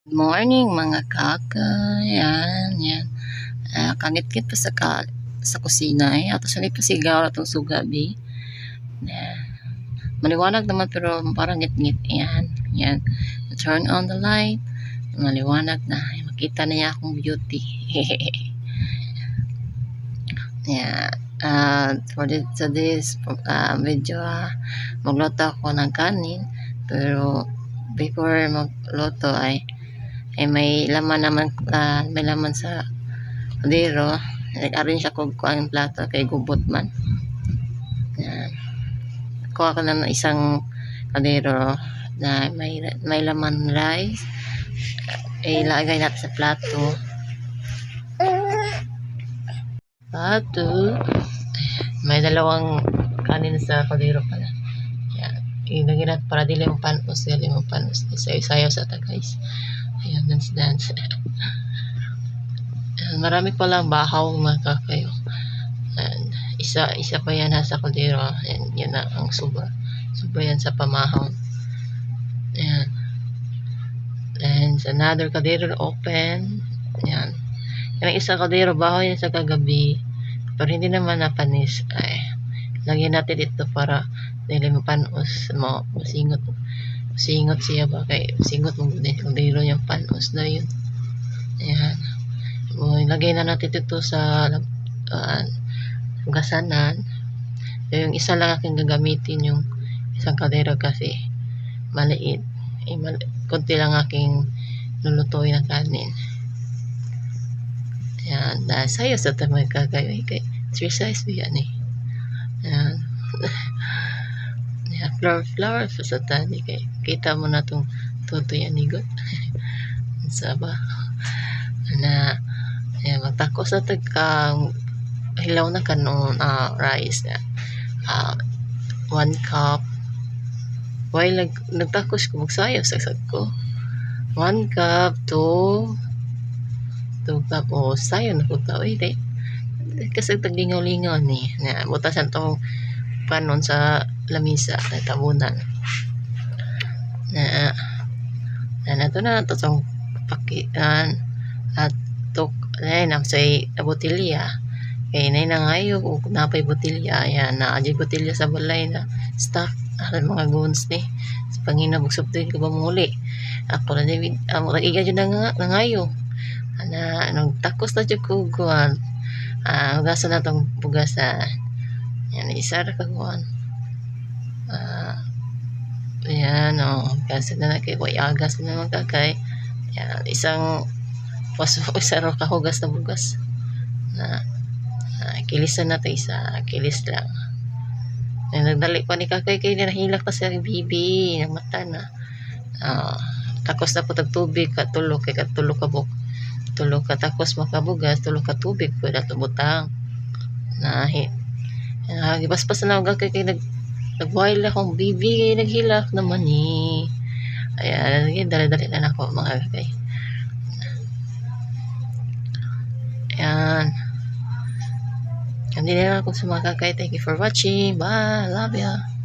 Good morning mga kaka. Yan, yan. Ah, kangit-kit pa sa, ka, sa kusina eh. Ato sa pa sigaw atong sugabi. Yan. Maliwanag naman pero parang ngit-ngit. Yan, yan. Turn on the light. Maliwanag na. Makita na niya akong beauty. yan. Uh, for this, today's uh, video, uh, magluto ako ng kanin. Pero before magluto ay ay may laman naman uh, may laman sa kaldero. Nag-arrange ako ko ang plato kay gubot man. Yan. Kuha ko na ng isang kaldero na may may laman rice. Ay ilagay natin sa plato. Plato. May dalawang kanin sa kaldero pala. Yan. Ilagay natin para dili mo panos dili mo panos isayo-sayo sa ta guys Ayan, dance dance. Ayan, marami palang bahaw mga kakayo. And isa isa pa yan nasa kaldero. Ayan, yan na ang suba. Suba yan sa pamahaw. Ayan. And another kaldero open. Ayan. Yung isa kaldero bahaw yan sa kagabi. Pero hindi naman napanis. Ay, lagyan natin dito para dili mapanos mo masingot singot siya ba kay singot mo din kung dilo yung panos na yun. Ayan. O, ilagay na natin ito sa uh, gasanan yung isa lang aking gagamitin yung isang kadero kasi maliit. Eh, mali kunti lang aking lulutuin na kanin. Ayan. Dahil sayo sa tamay kagayo kay exercise ba yan eh. Ayan Yeah, flower flower sa tani kay kita mo na tong tuto yan nigot. Saba. Na yeah, magtakos na tag kang hilaw na kanon uh, rice na uh, one cup. While nag, nagtakos ko magsayaw sa ko. One cup to two cup. O oh, sayo na ko tao eh kasi taglingaw-lingaw ni na butasan tong panon sa lamisa na tabunan. Na na nato na nato tong pakian. At tok ay na sa botilya kay nay na ngayo kung napay botilya yan na aji botilya sa balay na stock. Ang mga guns ni. Sa pangina bugsop din ko ba muli ako na David amo um, iga jud na ngayo ana nung takos na jud ko ah uh, na tong bugasan yan, isa ra kaguan. Ah, uh, yan, o. Oh, kasi na kay Wayagas na naman kakay. Yan, isang paso, isa ra kahugas na bugas. Na, uh, kilisan na to isa. Kilis lang. Yan, nagdali pa ni kakay kay nahilak pa sa bibi. Ng mata na. Uh, takos na po tag tubig katulo kay katulo ka buk tulo ka takos makabugas tulo ka tubig pwede tumutang na Uh, gipaspas na ako kay nag nagwail akong bibi naghilak naman ni eh. ayan dali-dali na ako mga kay ayan. Hindi na ako sa mga kakay thank you for watching. Bye. Love ya